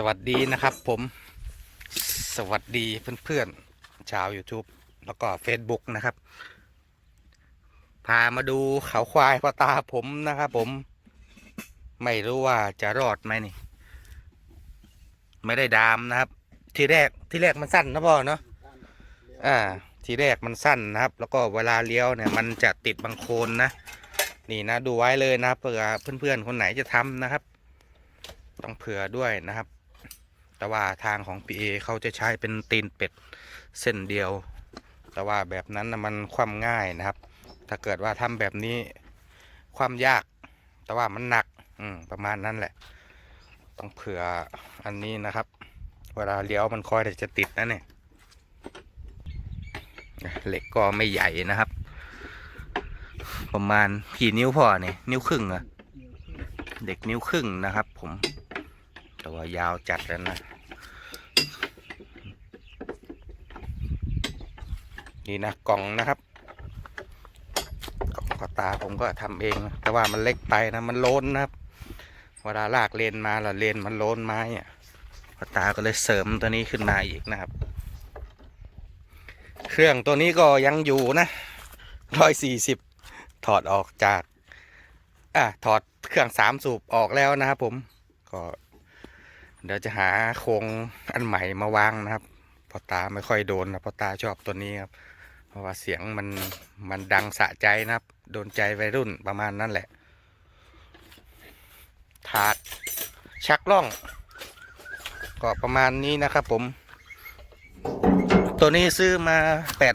สวัสดีนะครับผมสวัสดีเพื่อนๆชาว YouTube แล้วก็ Facebook นะครับ พามาดูเขาควายพ่อตาผมนะครับผม ไม่รู้ว่าจะรอดไหมนี่ ไม่ได้ดามนะครับ ทีแรกที่แรกมันสั้นนะพ่อเนาะอ่า ทีแรกมันสั้นนะครับ แล้วก็เวลาเลี้ยวเนี่ย มันจะติดบางโคนนะนี่นะดูไว้เลยนะเผื่อเพื่อนๆคนไหนจะทำนะครับ ต้องเผื่อด้วยนะครับ แต่ว่าทางของ PA เขาจะใช้เป็นตีนเป็ดเส้นเดียว แต่ว่าแบบนั้นนะมันคว่ำง่ายนะครับ ถ้าเกิดว่าทำแบบนี้คว่ำยาก แต่ว่ามันหนักอืมประมาณนั้นแหละ ต้องเผื่ออันนี้นะครับ เวลาเลี้ยวมันคอยแต่จะติดนะเนี่ยเหล็กก็ไม่ใหญ่นะครับ ประมาณกี่นิ้วพอเนี่ยนิ้วครึ่งอะเด็กนิ้วครึ่งนะครับ ผม แต่ว่ายาวจัดแล้วนะ นี่นะกล่องนะครับกล่องขอตาผมก็ทำเอง แต่ว่ามันเล็กไปนะมันโล้นนะครับ เวลาลากเลนมาล้วเลนมันโล้นไม้อะขอตาก็เลยเสริมตัวนี้ขึ้นมาอีกนะครับ เครื่องตัวนี้ก็ยังอยู่นะร้อยสี่สิบถอดออกจากอะถอดเครื่องสามสูบออกแล้วนะครับผมก็ เดี๋ยวจะหาโครงอันใหม่มาวางนะครับพอตาไม่ค่อยโดนนะพอตาชอบตัวนี้ครับ เพราะว่าเสียงมันมันดังสะใจนะครับ โดนใจวัยรุ่นประมาณนั้นแหละ ถาดชักล่อง ก็ประมาณนี้นะครับผม ตัวนี้ซื้อมา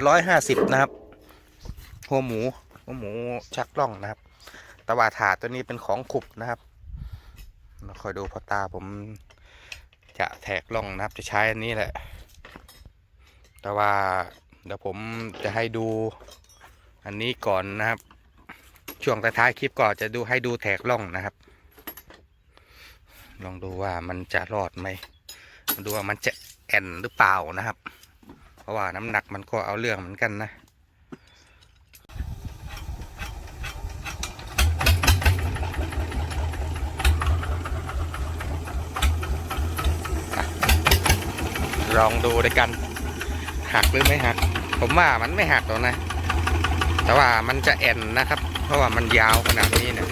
850 นะครับ หัวหมู หัวหมูชักล่องนะครับ แต่ว่าถาดตัวนี้เป็นของขุบนะครับมาคอยดูพอตาผม จะแทกล่องนะครับ จะใช้อันนี้แหละ แต่ว่าเดี๋ยวผมจะให้ดูอันนี้ก่อนนะครับ ช่วงท้ายคลิปก่อนจะดูให้ดูแทกล่องนะครับ ลองดูว่ามันจะรอดไหมดูว่ามันจะแอนหรือเปล่านะครับ เพราะว่าน้ำหนักมันก็เอาเรื่องเหมือนกันนะ ลองดูด้วยกัน หักหรือไม่หัก ผมว่ามันไม่หักหรอกนะ แต่ว่ามันจะแอนนะครับ เพราะว่ามันยาวขนาดนี้เนี่ย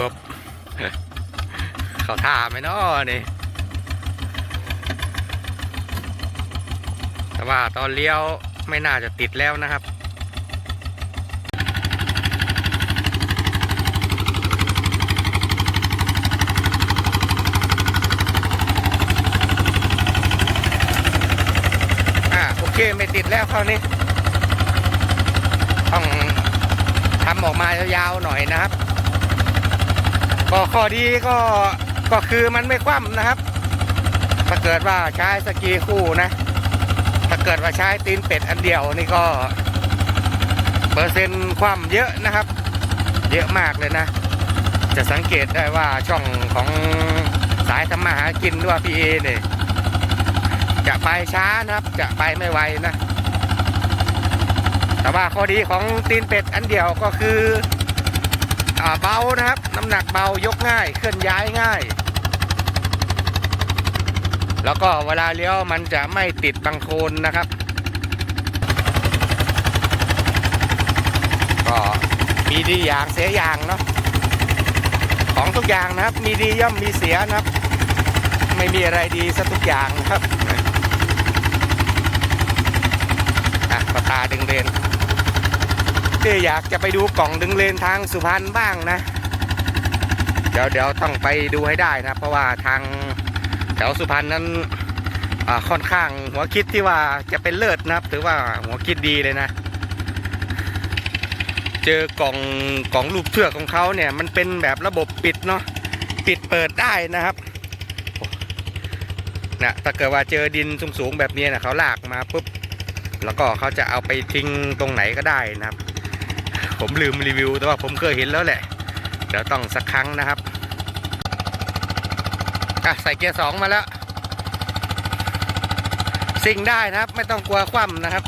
บบเขาท่าไหมเนาะนี่ แต่ ว่าตอนเลี้ยวไม่น่าจะติดแล้วนะครับอ่าโอเคไม่ติดแล้วคราวนี้ ต้องทำออกมายาวๆหน่อยนะครับ ก็ข้อดีก็ก็คือมันไม่คว่ำนะครับ ถ้าเกิดว่าใช้สกีคู่นะ เกิดว่าใช้ตีนเป็ดอันเดียวนี่ก็ เปอร์เซ็นต์ความเยอะนะครับ เยอะมากเลยนะ จะสังเกตได้ว่าช่องของสายทำมาหากินหรือว่าพีเอเนี่ยจะไปช้านะครับ จะไปไม่ไวนะ แต่ว่าข้อดีของตีนเป็ดอันเดียวก็คืออเบานะครับ น้ำหนักเบายกง่ายเคลื่อนย้ายง่าย แล้วก็เวลาเลี้ยวมันจะไม่ติดบังโคลนนะครับ ก็มีดีอย่างเสียอย่างเนาะของทุกอย่างนะครับ มีดีย่อมมีเสียนะครับ ไม่มีอะไรดีสักทุกอย่างนะครับอะตาดึงเลนที่อยากจะไปดูกล่องดึงเลนทางสุพรรณบ้างนะ เดี๋ยวเดี๋ยวต้องไปดูให้ได้นะเพราะว่าทาง วสุพรรณนั้นค่อนข้างหัวคิดที่ว่าจะเป็นเลิศนะครับถือว่าหัวคิดดีเลยนะ เจอกล่องกล่องรูปเชือกของเขาเนี่ย มันเป็นแบบระบบปิดเนาะปิดเปิดได้นะครับนะถ้าเกิดว่าเจอดินสูงๆแบบนี้นะเขาลากมาปุ๊บแล้วก็เขาจะเอาไปทิ้งตรงไหนก็ได้นะครับ ผมลืมรีวิวแต่ว่าผมเคยเห็นแล้วแหละเดี๋ยวต้องสักครั้งนะครับ อะใส่เกียร์สองมาแล้ว สิ่งได้นะครับ ไม่ต้องกลัวคว่ำนะครับ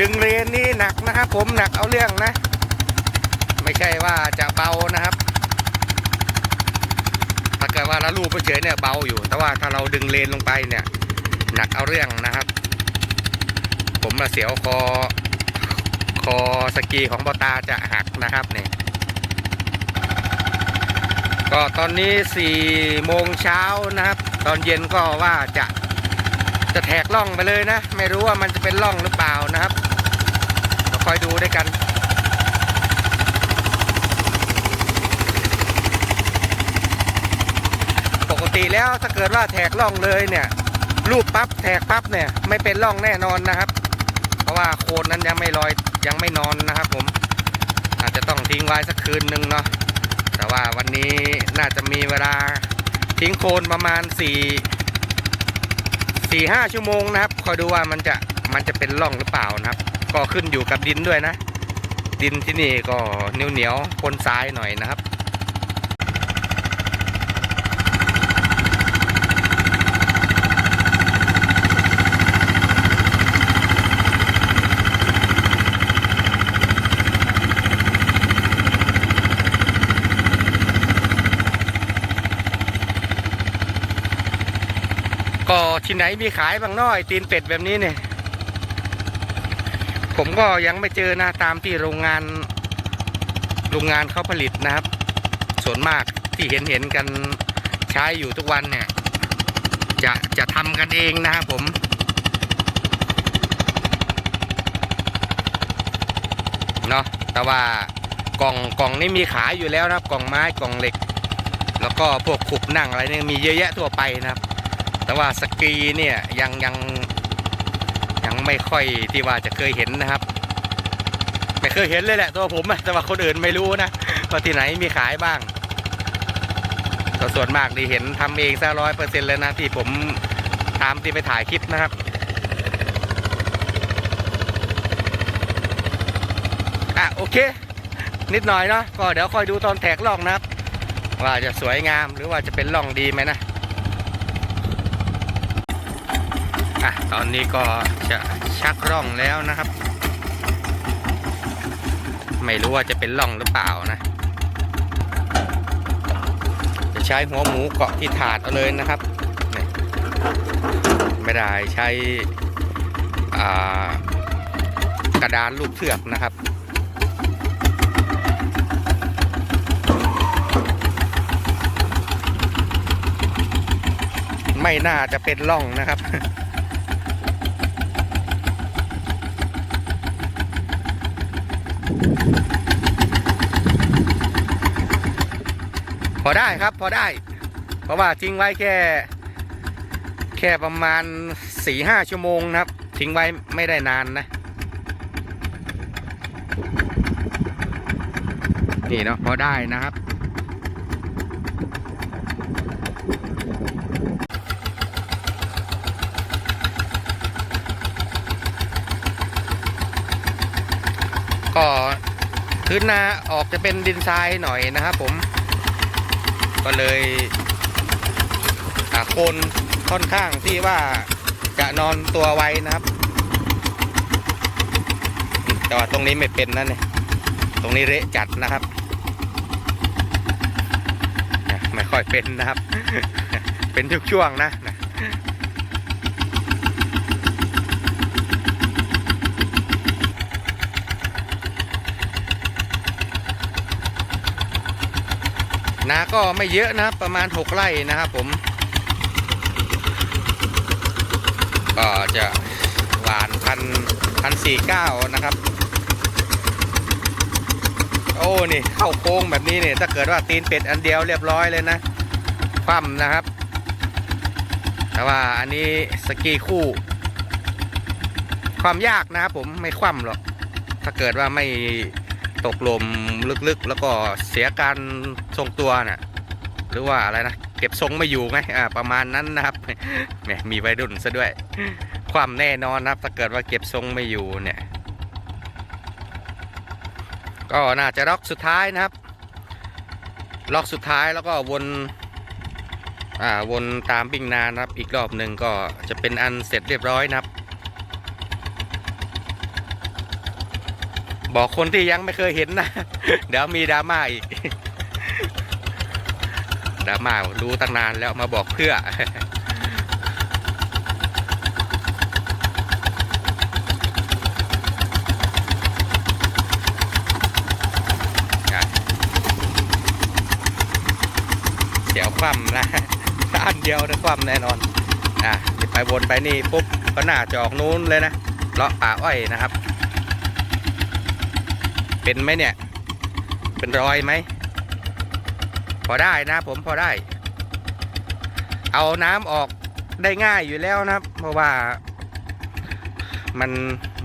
ดึงเรียนนี่หนักนะครับ ผมหนักเอาเรื่องนะ ไม่ใช่ว่าจะเบานะครับถ้าเกิดว่าเราลูบเฉยเนี่ยเบาอยู่ แต่ว่าถ้าเราดึงเลนลงไปเนี่ย หนักเอาเรื่องนะครับ ผมละเสียวคอคอสกีของบอตาจะหักนะครับเนี่ยก็ตอนนี้4โมงเช้านะครับ ตอนเย็นก็ว่าจะ จะแทกล่องไปเลยนะ ไม่รู้ว่ามันจะเป็นล่องหรือเปล่านะครับเราคอยดูด้วยกันปกติแล้วถ้าเกิดว่าแทกล่องเลยเนี่ยรูปปั๊บแทกปั๊บเนี่ยไม่เป็นล่องแน่นอนนะครับ เพราะว่าโคนนั้นยังไม่ลอยยังไม่นอนนะครับ ผม อาจจะต้องทิ้งไว้สักคืนหนึ่งเนาะแต่ว่าวันนี้น่าจะมีเวลาทิ้งโคนประมาณสี่ สี่ห้าชั่วโมงนะครับ คอยดูว่ามันจะมันจะเป็นร่องหรือเปล่านะครับ ก็ขึ้นอยู่กับดินด้วยนะ ดินที่นี่ก็เหนียวเหนียวปนทรายหน่อยนะครับ ก็ ที่ไหนมีขายบางน้อยตีนเป็ดแบบนี้เนี่ย ผมก็ยังไม่เจอนะตามที่โรงงาน โรงงานเขาผลิตนะครับ ส่วนมากที่เห็นเห็นกันใช้อยู่ทุกวันเนี่ย จะจะทำกันเองนะครับผมเนาะแต่ว่ากล่องกล่องนี่มีขายอยู่แล้วนะครับ กล่องไม้กล่องเหล็ก แล้วก็พวกขุบนั่งอะไรเนี่ยมีเยอะแยะทั่วไปนะครับ แต่ว่าสกีเนี่ยยังยังยังไม่ค่อยที่ว่าจะเคยเห็นนะครับ ไม่เคยเห็นเลยแหละตัวผมแต่ว่าคนอื่นไม่รู้นะว่าที่ไหนมีขายบ้างแต่ส่วนมากที่เห็นทำเองซะร้อยเปอร์เซ็นต์เลยนะที่ผมตามที่ไปถ่ายคลิปนะครับอะโอเค นิดหน่อยเนาะก็เดี๋ยวคอยดูตอนแทกล่องนะครับ ว่าจะสวยงามหรือว่าจะเป็นล่องดีไหมนะ อะตอนนี้ก็จะชักร่องแล้วนะครับ ไม่รู้ว่าจะเป็นร่องหรือเปล่านะ จะใช้หัวหมูเกาะที่ถาดเอาเลยนะครับนี่ไม่ได้ใช้กระดานลูกเทือกนะครับไม่น่าจะเป็นร่องนะครับ พอได้ครับพอได้ เพราะว่าทิ้งไว้แค่ แค่ประมาณสี่ห้าชั่วโมงนะครับ ทิ้งไว้ไม่ได้นานนะ นี่เนาะพอได้นะครับ ก็ พื้นนาออกจะเป็นดินทรายหน่อยนะครับผม ก็เลยอาโคนค่อนข้างที่ว่าจะนอนตัวไวนะครับ แต่ว่าตรงนี้ไม่เป็นนั่นเนี่ยตรงนี้เละจัดนะครับไม่ค่อยเป็นนะครับ เป็นทุกช่วงนะ นาก็ไม่เยอะนะครับประมาณ 6ไร่นะครับผม ก็จะหวานพันพันสี่เก้านะครับ โอ้นี่เข้าโค้งแบบนี้เนี่ยถ้าเกิดว่าตีนเป็ดอันเดียวเรียบร้อยเลยนะคว่ำนะครับ แต่ว่าอันนี้สกีคู่ ความยากนะครับผมไม่คว่ำหรอกถ้าเกิดว่าไม่ ตกลมลึกๆ แล้วก็เสียการทรงตัวน่ะหรือว่าอะไรนะ เก็บทรงไม่อยู่ไงอ่าประมาณนั้นนะครับแหมมีวัยรุ่นซะด้วย ความแน่นอนนะครับ ถ้าเกิดว่าเก็บทรงไม่อยู่เนี่ย ก็น่าจะล็อกสุดท้ายนะครับ ล็อกสุดท้ายแล้วก็วนอ่าวนตามบิ่งนานนะครับ อีกรอบหนึ่งก็จะเป็นอันเสร็จเรียบร้อยนะครับ บอกคนที่ยังไม่เคยเห็นนะ เดี๋ยวมีดราม่าอีกดราม่ารู้ตั้งนานแล้วมาบอกเพื่อ เดี๋ยวคว่ำนะอันเดียวนะคว่ำแน่นอน อะไปวนไปนี่ปุ๊บก็หน่าจะออกนู้นเลยนะเลาะป่าอ้อยนะครับ เป็นไหมเนี่ย เป็นรอยไหม พอได้นะผมพอได้ เอาน้ำออกได้ง่ายอยู่แล้วนะครับ เพราะว่ามัน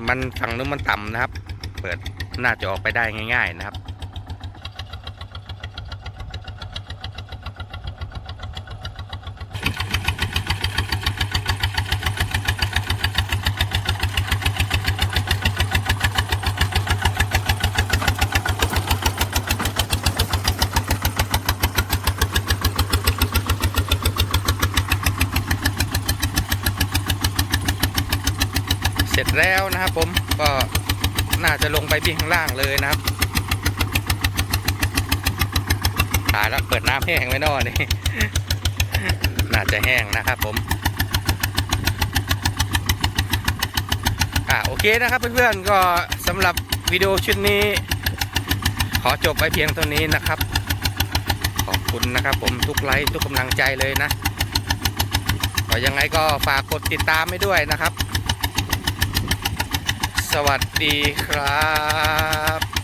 มันฝั่งนู้นมันต่ำนะครับ เปิดน่าจะออกไปได้ง่าย ๆ นะครับ แล้วนะครับผมก็น่าจะลงไปที่ข้างล่างเลยนะครับตายแล้วเปิดน้ำแห้งไว้นอนนี่ น่าจะแห้งนะครับผมอ่าโอเคนะครับเพื่อนๆก็สำหรับวิดีโอชุดนี้ ขอจบไปเพียงเท่านี้นะครับ ขอบคุณนะครับผมทุกไลค์ทุกกำลังใจเลยนะก็ยังไงก็ฝากกดติดตามให้ด้วยนะครับ วัสดีครับ